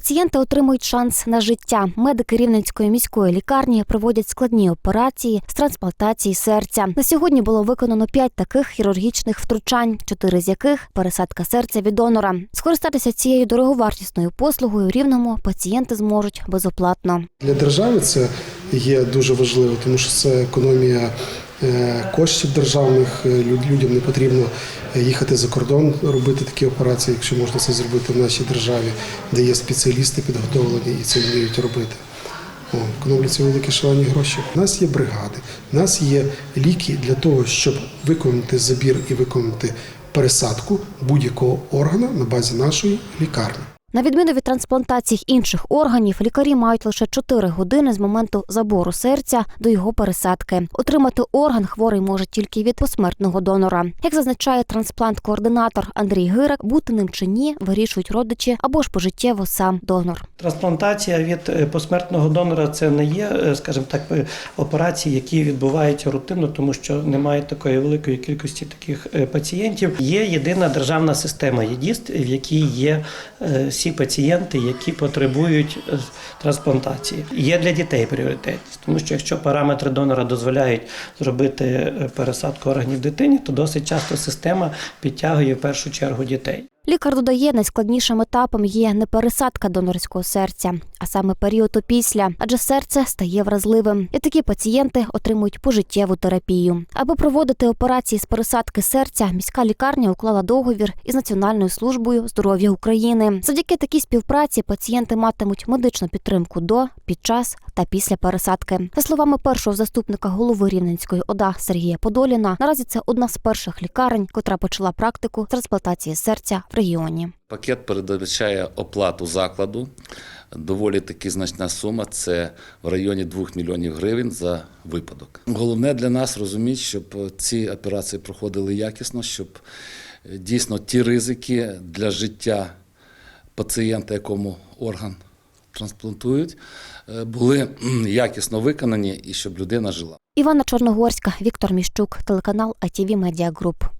Пацієнти отримують шанс на життя. Медики Рівненської міської лікарні проводять складні операції з трансплантації серця. На сьогодні було виконано п'ять таких хірургічних втручань, чотири з яких пересадка серця від донора. Скористатися цією дороговартісною послугою рівному пацієнти зможуть безоплатно. Для держави це є дуже важливо, тому що це економія коштів державних. Е, Людям не потрібно їхати за кордон, робити такі операції, якщо можна це зробити в нашій державі, де є спеціалісти підготовлені і це вміють робити. Економляться великі шалені гроші. У нас є бригади, у нас є ліки для того, щоб виконати забір і виконати пересадку будь-якого органа на базі нашої лікарні. На відміну від трансплантацій інших органів, лікарі мають лише 4 години з моменту забору серця до його пересадки. Отримати орган хворий може тільки від посмертного донора. Як зазначає трансплант-координатор Андрій Гирак, бути ним чи ні вирішують родичі або ж пожиттєво сам донор. Трансплантація від е, посмертного донора це не є, е, скажімо так, е, операції, які відбуваються рутинно, тому що немає такої великої кількості таких пацієнтів. Є єдина державна система ЄДІСТ, в якій є всі пацієнти, які потребують е, трансплантації. Є для дітей пріоритетність, тому що якщо параметри донора дозволяють зробити е, пересадку органів дитині, то досить часто система підтягує в першу чергу дітей. Лікар додає, найскладнішим етапом є не пересадка донорського серця, а саме період опісля, адже серце стає вразливим, і такі пацієнти отримують пожиттєву терапію. Аби проводити операції з пересадки серця, міська лікарня уклала договір із Національною службою здоров'я України. Завдяки такій співпраці пацієнти матимуть медичну підтримку до, під час та після пересадки. За словами першого заступника голови Рівненської ОДА Сергія Подоліна, наразі це одна з перших лікарень, котра почала практику трансплантації серця в регіоні. Пакет передбачає оплату закладу. Доволі таки значна сума це в районі 2 мільйонів гривень за випадок. Головне для нас розуміти, щоб ці операції проходили якісно, щоб е, дійсно ті ризики для життя пацієнта, якому орган трансплантують, е, були якісно виконані і щоб людина жила. Івана Чорногорська, Віктор Міщук, телеканал ITV Media Group.